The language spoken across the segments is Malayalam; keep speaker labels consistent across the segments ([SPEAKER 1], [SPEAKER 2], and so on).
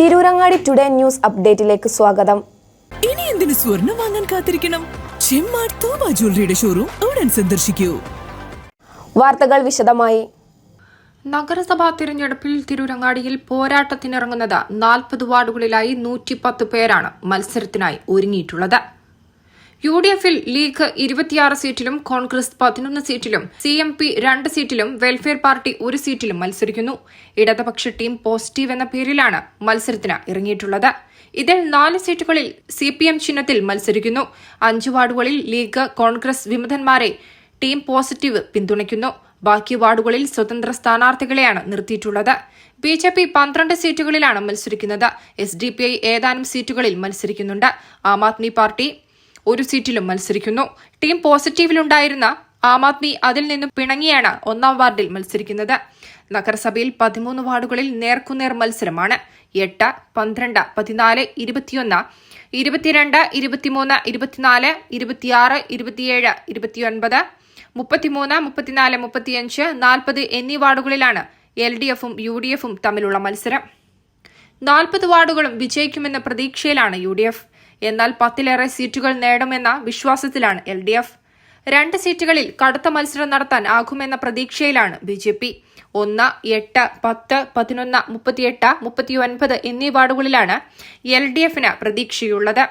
[SPEAKER 1] തിരൂരങ്ങാടി ടുഡേ ന്യൂസ് അപ്ഡേറ്റിലേക്ക് സ്വാഗതം.
[SPEAKER 2] ഇനി എന്തിനു സ്വർണം വാങ്ങാൻ കാത്തിരിക്കണം? ചെമ്മാർ തോമ ജ്വല്ലറിയുടെ ഷോറൂം ഉടൻ സന്ദർശിക്കൂ.
[SPEAKER 1] വാർത്തകൾ വിശദമായി.
[SPEAKER 3] നഗരസഭാ തിരഞ്ഞെടുപ്പിൽ തിരൂരങ്ങാടിയിൽ പോരാട്ടത്തിനിറങ്ങുന്നത് നാൽപ്പത് വാർഡുകളിലായി നൂറ്റിപ്പത്ത് പേരാണ് മത്സരത്തിനായി ഒരുങ്ങിയിട്ടുള്ളത്. യു ഡി എഫിൽ ലീഗ് ഇരുപത്തിയാറ് സീറ്റിലും കോൺഗ്രസ് പതിനൊന്ന് സീറ്റിലും സി എം പി രണ്ട് സീറ്റിലും വെൽഫെയർ പാർട്ടി ഒരു സീറ്റിലും മത്സരിക്കുന്നു. ഇടതുപക്ഷ ടീം പോസിറ്റീവ് എന്ന പേരിലാണ് മത്സരത്തിന് ഇറങ്ങിയിട്ടുള്ളത്. ഇതിൽ നാല് സീറ്റുകളിൽ സി പി എം ചിഹ്നത്തിൽ മത്സരിക്കുന്നു. അഞ്ച് വാർഡുകളിൽ ലീഗ് കോൺഗ്രസ് വിമതന്മാരെ ടീം പോസിറ്റീവ് പിന്തുണയ്ക്കുന്നു. ബാക്കി വാർഡുകളിൽ സ്വതന്ത്ര സ്ഥാനാർത്ഥികളെയാണ് നിർത്തിയിട്ടുള്ളത്. ബി ജെ പി പന്ത്രണ്ട് സീറ്റുകളിലാണ് മത്സരിക്കുന്നത്. എസ് ഡി പി ഐ ഏതാനും സീറ്റുകളിൽ മത്സരിക്കുന്നുണ്ട്. ആം ആദ്മി പാർട്ടി ഒരു സീറ്റിലും മത്സരിക്കുന്നു. ടീം പോസിറ്റീവിലുണ്ടായിരുന്ന ആം ആദ്മി അതിൽ നിന്നും പിണങ്ങിയാണ് ഒന്നാം വാർഡിൽ മത്സരിക്കുന്നത്. നഗരസഭയിൽ പതിമൂന്ന് വാർഡുകളിൽ നേർക്കുനേർ മത്സരമാണ്. എട്ട് പന്ത്രണ്ട് പതിനാല് ഇരുപത്തിയൊന്ന് ഇരുപത്തിരണ്ട് ഇരുപത്തിമൂന്ന് ഇരുപത്തിനാല് ഇരുപത്തിയാറ് ഇരുപത്തിയേഴ് ഇരുപത്തിയൊൻപത് മുപ്പത്തിമൂന്ന് മുപ്പത്തിനാല് മുപ്പത്തിയഞ്ച് നാൽപ്പത് എന്നീ വാർഡുകളിലാണ് എൽ ഡി എഫും യു ഡി എഫും തമ്മിലുള്ള മത്സരം. നാൽപ്പത് വാർഡുകളും വിജയിക്കുമെന്ന പ്രതീക്ഷയിലാണ് യു ഡി എഫ്. എന്നാൽ പത്തിലേറെ സീറ്റുകൾ നേടുമെന്ന വിശ്വാസത്തിലാണ് എൽ ഡി എഫ്. രണ്ട് സീറ്റുകളിൽ കടുത്ത മത്സരം നടത്താൻ ആകുമെന്ന പ്രതീക്ഷയിലാണ് ബി ജെ പി. ഒന്ന് എട്ട് പത്ത് പതിനൊന്ന് മുപ്പത്തിയെട്ട് മുപ്പത്തിയൊൻപത് എന്നീ വാർഡുകളിലാണ് എൽ ഡി എഫിന് പ്രതീക്ഷയുള്ളത്.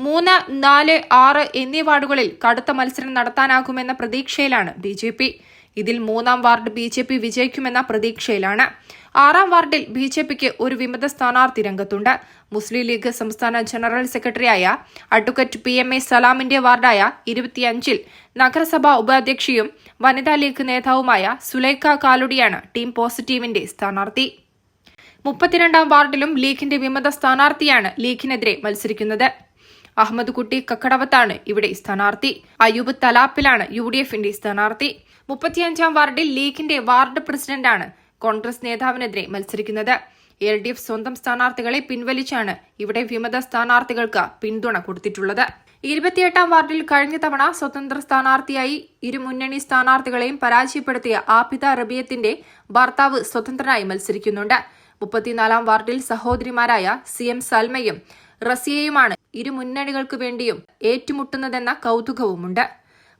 [SPEAKER 3] മൂന്ന് നാല് ആറ് എന്നീ വാർഡുകളിൽ കടുത്ത മത്സരം നടത്താനാകുമെന്ന പ്രതീക്ഷയിലാണ് ബി ജെ പി. ഇതിൽ മൂന്നാം വാർഡ് ബി ജെ പി വിജയിക്കുമെന്ന പ്രതീക്ഷയിലാണ്. ആറാം വാർഡിൽ ബി ജെ പിക്ക് ഒരു വിമത സ്ഥാനാർത്ഥി രംഗത്തുണ്ട്. മുസ്ലിം ലീഗ് സംസ്ഥാന ജനറൽ സെക്രട്ടറിയായ അഡ്വക്കേറ്റ് പി എം എ സലാമിന്റെ വാർഡായ ഇരുപത്തിയഞ്ചിൽ നഗരസഭാ ഉപാധ്യക്ഷയും വനിതാ ലീഗ് നേതാവുമായ സുലൈഖ കാലുടിയാണ് ടീം പോസിറ്റീവിന്റെ സ്ഥാനാർത്ഥി. മുപ്പത്തിരണ്ടാം വാർഡിലും ലീഗിന്റെ വിമത സ്ഥാനാർത്ഥിയാണ് ലീഗിനെതിരെ മത്സരിക്കുന്നത്. അഹമ്മദ് കുട്ടി കക്കടവത്താണ് ഇവിടെ സ്ഥാനാർത്ഥി. അയൂബ് തലാപ്പിലാണ് യു ഡി എഫിന്റെ സ്ഥാനാർത്ഥി. മുപ്പത്തിയഞ്ചാം വാർഡിൽ ലീഗിന്റെ വാർഡ് പ്രസിഡന്റാണ് കോൺഗ്രസ് നേതാവിനെതിരെ മത്സരിക്കുന്നത്. എൽ ഡി എഫ് സ്വന്തം സ്ഥാനാർത്ഥികളെ പിൻവലിച്ചാണ് ഇവിടെ വിമത സ്ഥാനാർത്ഥികൾക്ക് പിന്തുണ കൊടുത്തിട്ടുള്ളത്. ഇരുപത്തിയെട്ടാം വാർഡിൽ കഴിഞ്ഞ തവണ സ്വതന്ത്ര സ്ഥാനാർത്ഥിയായി ഇരു മുന്നണി സ്ഥാനാർത്ഥികളെയും പരാജയപ്പെടുത്തിയ ആപിത റബിയത്തിന്റെ ഭർത്താവ് സ്വതന്ത്രനായി മത്സരിക്കുന്നുണ്ട്. മുപ്പത്തിനാലാം വാർഡിൽ സഹോദരിമാരായ സി എം സൽമയും റസിയയുമാണ് ഇരു മുന്നണികൾക്കു വേണ്ടിയും ഏറ്റുമുട്ടുന്നതെന്ന കൗതുകവുമുണ്ട്.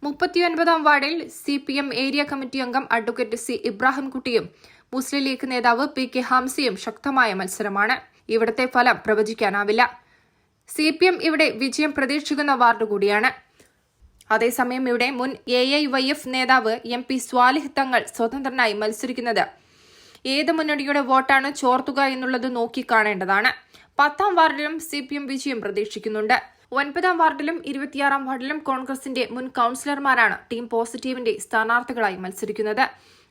[SPEAKER 3] മുപ്പത്തിയൊൻപതാം വാർഡിൽ C P M area committee അംഗം അഡ്വക്കേറ്റ് സി ഇബ്രാഹിംകുട്ടിയും മുസ്ലിം ലീഗ് നേതാവ് പി കെ ഹംസയും ശക്തമായ മത്സരമാണ്. ഇവിടത്തെ ഫലം പ്രവചിക്കാനാവില്ല. സി പി എം ഇവിടെ വിജയം പ്രതീക്ഷിക്കുന്ന വാർഡ് കൂടിയാണ്. അതേസമയം ഇവിടെ മുൻ എ ഐ വൈ എഫ് നേതാവ് എം പി സ്വാലിഹ് തങ്ങൾ സ്വതന്ത്രനായി മത്സരിക്കുന്നത്. ഏത് മുന്നണിയുടെ വോട്ടാണ് ചോർത്തുക എന്നുള്ളത് നോക്കി കാണേണ്ടതാണ്. പത്താം വാർഡിലും സി പി എം വിജയം പ്രതീക്ഷിക്കുന്നുണ്ട്. ഒൻപതാം വാർഡിലും ഇരുപത്തിയാറാം വാർഡിലും കോൺഗ്രസിന്റെ മുൻ കൌൺസിലർമാരാണ് ടീം പോസിറ്റീവിന്റെ സ്ഥാനാർത്ഥികളായി മത്സരിക്കുന്നത്.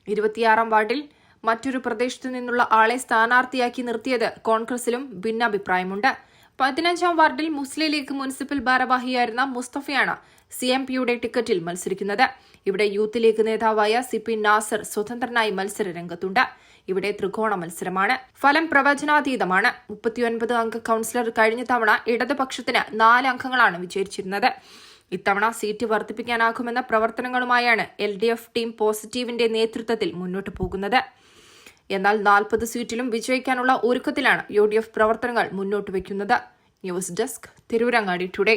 [SPEAKER 3] ഇരുപത്തിയാറാം വാർഡിൽ മറ്റൊരു പ്രദേശത്തു നിന്നുള്ള ആളെ സ്ഥാനാർത്ഥിയാക്കി നിർത്തിയത് കോൺഗ്രസിലും ഭിന്നാഭിപ്രായമുണ്ട്. പതിനഞ്ചാം വാർഡിൽ മുസ്ലിം ലീഗ് മുനിസിപ്പൽ ഭാരവാഹിയായിരുന്ന മുസ്തഫയാണ് സി എം പിയുടെ ടിക്കറ്റിൽ മത്സരിക്കുന്നത്. ഇവിടെ യൂത്ത് ലീഗ് നേതാവായ സി പി നാസർ സ്വതന്ത്രനായി മത്സര രംഗത്തുണ്ട് ഇവിടെ ത്രികോണ മത്സരമാണ്. ഫലം പ്രവചനാതീതമാണ്. മുപ്പത്തിയൊൻപത് അംഗ കൌൺസിലർ കഴിഞ്ഞ തവണ ഇടതുപക്ഷത്തിന് നാല് അംഗങ്ങളാണ് വിജയിച്ചിരുന്നത്. ഇത്തവണ സീറ്റ് വർദ്ധിപ്പിക്കാനാകുമെന്ന പ്രവർത്തനങ്ങളുമായാണ് എൽ ഡി എഫ് ടീം പോസിറ്റീവിന്റെ നേതൃത്വത്തിൽ മുന്നോട്ട് പോകുന്നത്. എന്നാൽ നാൽപ്പത് സീറ്റിലും വിജയിക്കാനുള്ള ഒരുക്കത്തിലാണ് യു ഡി എഫ് പ്രവർത്തനങ്ങൾ മുന്നോട്ട് വയ്ക്കുന്നത്. News desk Tirurangadi today.